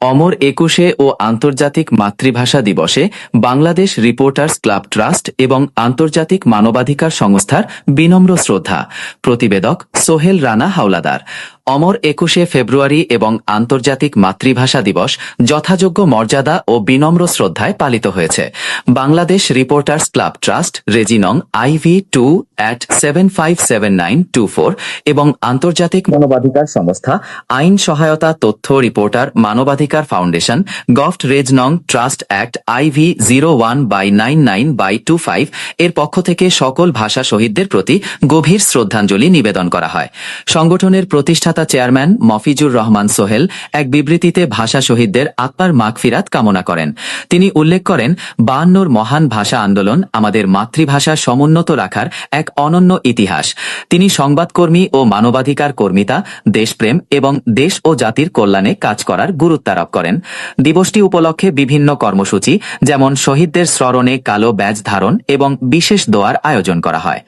অমর একুশে ও আন্তর্জাতিক মাতৃভাষা দিবসে বাংলাদেশ রিপোর্টার্স ক্লাব ট্রাস্ট এবং আন্তর্জাতিক মানবাধিকার সংস্থার বিনম্র শ্রদ্ধা। প্রতিবেদক সোহেল রানা হাওলাদার। অমর একুশে ফেব্রুয়ারি এবং আন্তর্জাতিক মাতৃভাষা দিবস যথাযোগ্য মর্যাদা ও বিনম্র শ্রদ্ধায় পালিত হয়েছে। Bangladesh reporters club trust, reg no, IV two at seven five seven nine two four এবং আন্তর্জাতিক মানবাধিকার সংস্থা, আইন সহায়তা তথ্য রিপোর্টার, মানবাধিকার foundation govt reg no trust act IV zero one by nine nine by two five এর পক্ষ থেকে সকল ভাষা শহীদদের প্রতি গভীর শ্রদ্ধাঞ্জলি নিবেদন করা হয়। সংগঠনের প্রতিষ্ঠাতা চেয়ারম্যান মফিজুর রহমান সোহেল এক বিবৃতিতে ভাষা শহীদদের আত্মার মাগফিরাত কামনা করেন। তিনি উল্লেখ করেন, বায়ান্নর মহান ভাষা আন্দোলন আমাদের মাতৃভাষা সমুন্নত রাখার এক অনন্য ইতিহাস। তিনি সংবাদকর্মী ও মানবাধিকার কর্মিতা, দেশপ্রেম এবং দেশ ও জাতির কল্যাণে কাজ করার গুরুত্বারোপ করেন। দিবসটি উপলক্ষে বিভিন্ন কর্মসূচি, যেমন শহীদদের স্মরণে কালো ব্যাজ ধারণ এবং বিশেষ দোয়ার আয়োজন করা হয়।